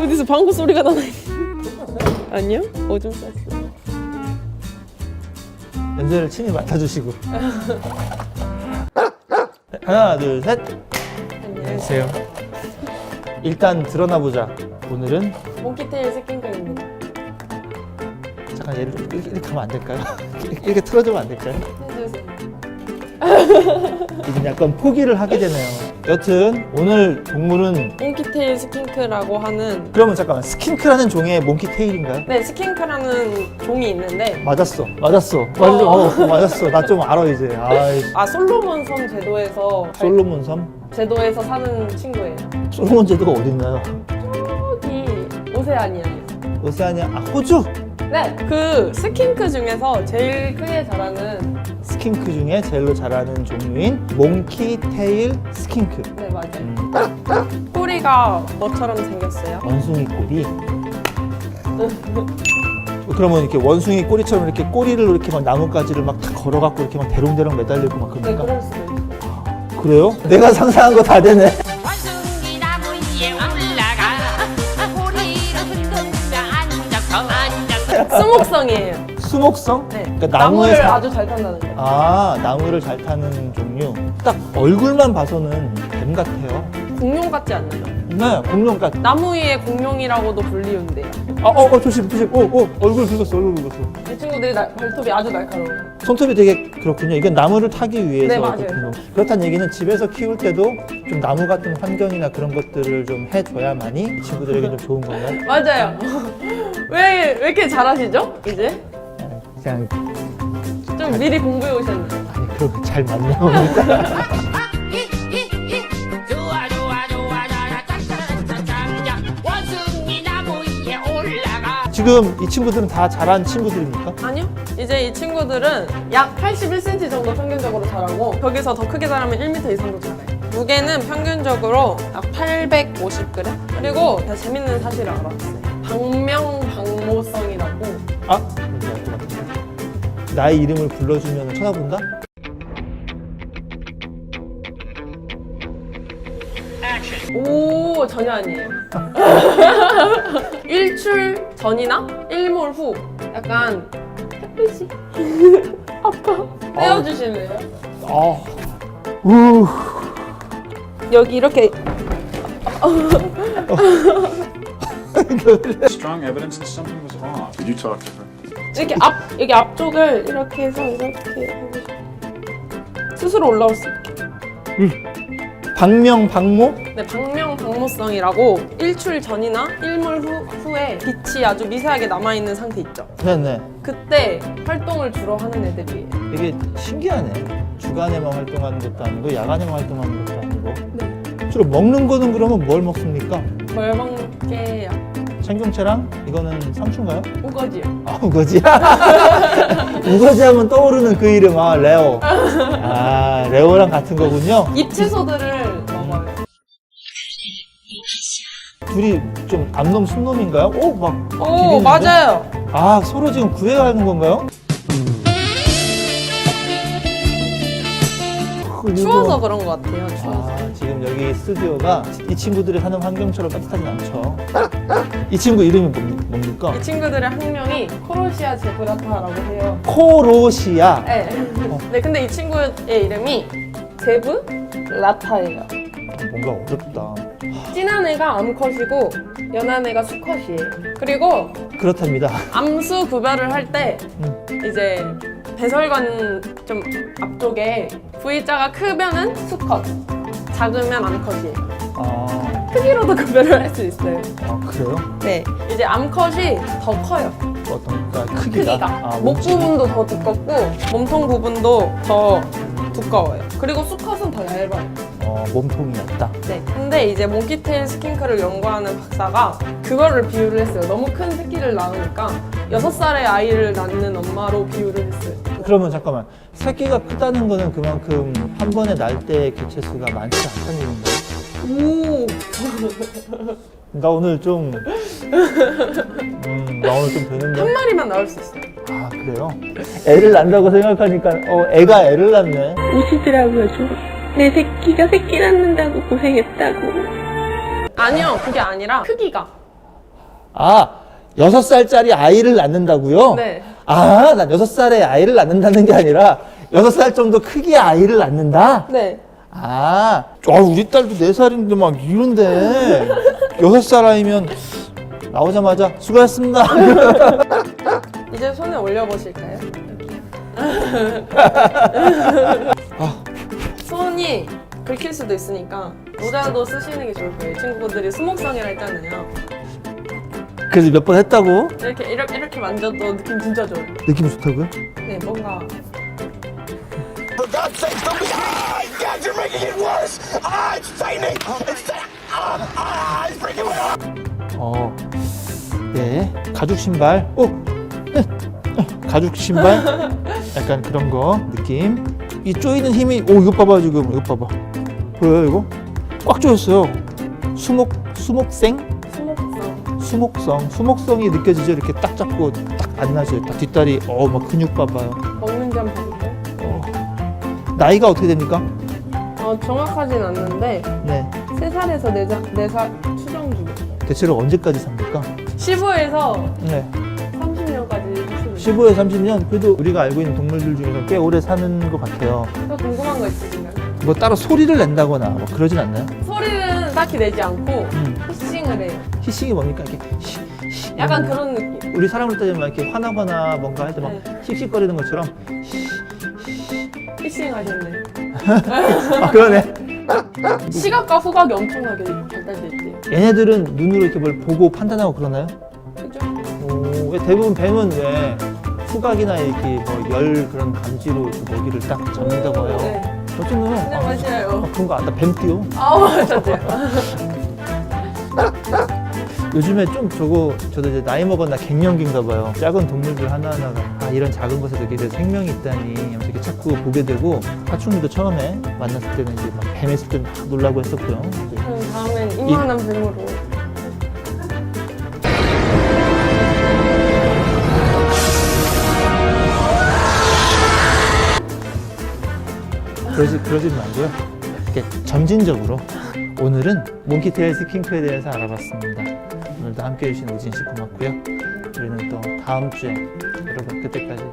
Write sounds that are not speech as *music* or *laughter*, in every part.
어디서 방구 소리가 나나? 아니요? 오줌 쌌어. 연재를 친히 맡아주시고. 하나, 둘, 셋. 안녕하세요. 일단 드러나 보자. 오늘은 몽키테일 스킨크입니다. 잠깐 얘를 좀 이렇게, 이렇게 하면 안 될까요? *laughs* 이렇게, 틀어주면 안 될까요? 해주세요. 이제 약간 포기를 하게 되네요. 여튼 오늘 동물은 몽키테일 스킨크라고 하는 그러면 잠깐만 스킨크라는 종의 몽키 테일인가요? 네 스킨크라는 종이 있는데 맞았어, 맞았어, 맞았어, 어, 맞았어. 나 좀 알아 이제. 아이, 아 솔로몬 섬 제도에서 솔로몬 섬, 제도에서 사는 친구예요. 솔로몬 제도가 어딨나요? 여기 오세아니아에서. 오세아니아, 아 호주. 네, 그 스킨크 중에서 제일 크게 자라는 스킨크 중에 제일로 잘하는 종류인 몽키 테일 스킨크. 네 맞아요. 음, 꼬리가 뭐처럼 생겼어요? 원숭이 꼬리. 그러면 이렇게 원숭이 꼬리처럼 이렇게 꼬리를 이렇게 막 나뭇가지를 막다 걸어갖고 이렇게 막 대롱대롱 매달리고 막 네, 그러니까 그럴 수도 있어요. 그래요? 내가 상상한 거 다 되네. 수목성? 네. 그러니까 나무를 나무에 사- 아주 잘 탄다는 거예요. 아 나무를 잘 타는 종류. 딱 얼굴만 봐서는 뱀 같아요. 공룡 같지 않나요? 네, 공룡 같. 나무 위에 공룡이라고도 불리운데요. 아, 어, 어, 조심, 조심. 어, 어, 얼굴 긁었어, 얼굴 긁었어. 이 친구들이 날- 발톱이 아주 날카로워요. 손톱이 되게 그렇군요. 이건 나무를 타기 위해서 네, 맞아요. 그렇군요. 그렇다는 얘기는 집에서 키울 때도 좀 나무 같은 환경이나 그런 것들을 좀 해줘야만이 이 친구들에게 *laughs* 좀 좋은 건가요? 맞아요. *laughs* 왜, 왜 이렇게 잘하시죠? 이제? 그냥 좀 미리 공부해 오셨나요? 아니 그렇게 잘 맞네요. 히히히 좋아 좋아 좋아 좋아 짱짱짱짱 원숭이 나무 위에 올라가 지금 이 친구들은 다 자란 친구들입니까? 아니요. 이제 이 친구들은 약 81cm 정도 평균적으로 자라고 거기서 더 크게 자라면 1m 이상도 자라요. 무게는 평균적으로 약 850g? 그리고 제가 재밌는 사실을 알았어요. 방명방모성이라고 아. 나의 이름을 불러주면 쳐다본다? 오 전혀 아니에요. *laughs* 일출 전이나 일몰 후 약간 햇빛이 *laughs* 아파 떼어주실래요? 아, 우, 여기 이렇게 strong evidence that something was off. Did you talk to her? 이렇게 앞 여기 앞쪽을 이렇게 해서 이렇게 해보세요. 스스로 올라올 수 있게. 박명 박모? 네, 방명 방모성이라고 일출 전이나 일몰 후, 후에 빛이 아주 미세하게 남아 있는 상태 있죠. 네네. 그때 활동을 주로 하는 애들이에요. 되게 신기하네. 주간에만 활동하는 것도 아니고 야간에만 활동하는 것도 아니고. 주로 먹는 거는 그러면 뭘 먹습니까? 뭘 먹게요? 청경채랑 이거는 상추인가요? 우거지요. 아 우거지. *laughs* 우거지 하면 떠오르는 그 이름 아 레오. 아 레오랑 같은 거군요. 잎채소들을 먹어요. 둘이 좀 암놈 순놈인가요? 오 막 오 맞아요. 아 서로 지금 구애하는 건가요? 추워서 그런 것 같아요. 추워서. 아, 지금 여기 스튜디오가 이 친구들이 사는 환경처럼 따뜻하진 않죠. 이 친구 이름이 뭡- 뭡니까? 이 친구들의 학명이 코로시아 제브라타라고 해요. 코로시아. 네. 네, 근데 이 친구의 이름이 제브 라타예요. 뭔가 어렵다. 진한 애가 암컷이고 연한 애가 수컷이에요. 그리고 그렇답니다. 암수 구별을 할 때 음. 이제 배설관 좀 앞쪽에 V자가 크면은 수컷, 작으면 암컷이에요. 아, 크기로도 *laughs* 구별을 할 수 있어요. 아 그래요? 네, 이제 암컷이 더 커요. 어떤 그러니까 크기가? 크기가 아, 목 몸집이? 부분도 더 두껍고 몸통 부분도 더 두꺼워요. 그리고 수컷은 더 얇아요. 어, 몸통이 얇다. 네. 근데 이제 몽키테일 스킨크를 연구하는 박사가 그거를 비유를 했어요. 너무 큰 새끼를 낳으니까 여섯 살의 아이를 낳는 엄마로 비유를 했어요. 그러면 잠깐만 새끼가 크다는 거는 그만큼 한 번에 날 때 개체 수가 많지 않다는 얘기인가요? 오. 나 오늘 좀, 음, 나 오늘 좀 되는데. 한 마리만 나올 수 있어요. 아 그래요? 애를 낳는다고 생각하니까 어 애가 애를 낳네. 우시더라고요, 좀. 내 새끼가 새끼 낳는다고 고생했다고. 아니요, 그게 아니라 크기가 아, 여섯 살짜리 아이를 낳는다고요? 네. 아, 난 여섯 살에 아이를 낳는다는 게 아니라 여섯 살 정도 크기의 아이를 낳는다? 네. 아, 아, 우리 딸도 네 살인데 막 이런데 여섯 살 아이면 나오자마자 수고하셨습니다. *laughs* 이제 손에 올려보실까요? *laughs* 아. 손이 긁힐 수도 있으니까 모자도 쓰시는 게 좋을 거예요. 친구들이 수목성이라 했잖아요. 그래서 몇 번 했다고? 이렇게 이렇게 이렇게 만져도 느낌 진짜 좋아요. 느낌이 좋다고요? 네, 뭔가 For God's sake, don't be. Ah, God, you're making it worse. Ah, it's tightening. It's ah, ah, it's breaking my arm. 어, 네, 가죽 신발. 오, 가죽 신발. 약간 그런 거 느낌. 이 조이는 힘이. 오, 이거 봐봐 지금. 이거 봐봐. 보여요 이거? 꽉 조였어요. 수목 수목생 수목성. 수목성 수목성이 느껴지죠. 이렇게 딱 잡고 딱 안 나죠. 딱 뒷다리. 어, 막 근육 봐봐요. 먹는 점 보고. 어. 나이가 어떻게 됩니까? 어, 정확하진 않는데 네. 3살에서 4살, 4살 추정 중이에요. 대체로 언제까지 삽니까? 15에서 네. 30년까지 하시는 15에 30년 그래도 우리가 알고 있는 동물들 중에서 꽤 오래 사는 것 같아요. 또 궁금한 거 있으신가요? 뭐 따로 소리를 낸다거나 뭐 그러진 않나요? 소리는 딱히 내지 않고 음. 히싱을 해요. 히싱이 뭡니까? 이렇게 히, 히, 약간 음. 그런 느낌. 우리 사람으로 따지면 이렇게 화나거나 뭔가 할 때막 네. 씩씩거리는 것처럼 히싱 하셨네. 아 그러네. 시각과 후각이 엄청나게 발달돼 있대요. 얘네들은 눈으로 이렇게 뭘 보고 판단하고 그러나요? 그죠? 오, 왜 대부분 뱀은 왜 후각이나 이렇게 뭐 열 그런 감지로 이렇게 먹이를 딱 잡는다고 해요. 네. 어쩌면 네, 아, 맞아요. 아, 그런 거 안다 뱀 띄워. 아, 맞았죠. 요 *laughs* 즘에 좀 저거 저도 이제 나이 먹었나 갱년기인가 봐요. 작은 동물들 하나하나가 아 이런 작은 것에도 이렇게 생명이 있다니 하면서 이렇게 자꾸 보게 되고 파충류도 처음에 만났을 때는 이제 막 뱀했을 때는 막 놀라고 했었고요. 이제 그럼 다음엔 이만한 뱀으로. 그러지 그러지 말고요. 이렇게 점진적으로 오늘은 몽키테일 스킨크에 대해서 알아봤습니다. 오늘도 함께 해주신 우진 씨 고맙고요. 우리는 또 다음 주에 여러분 그때까지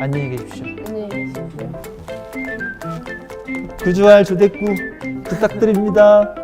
안녕히 계십시오. 안녕히 계십시오. 구주할 조대꾸 부탁드립니다.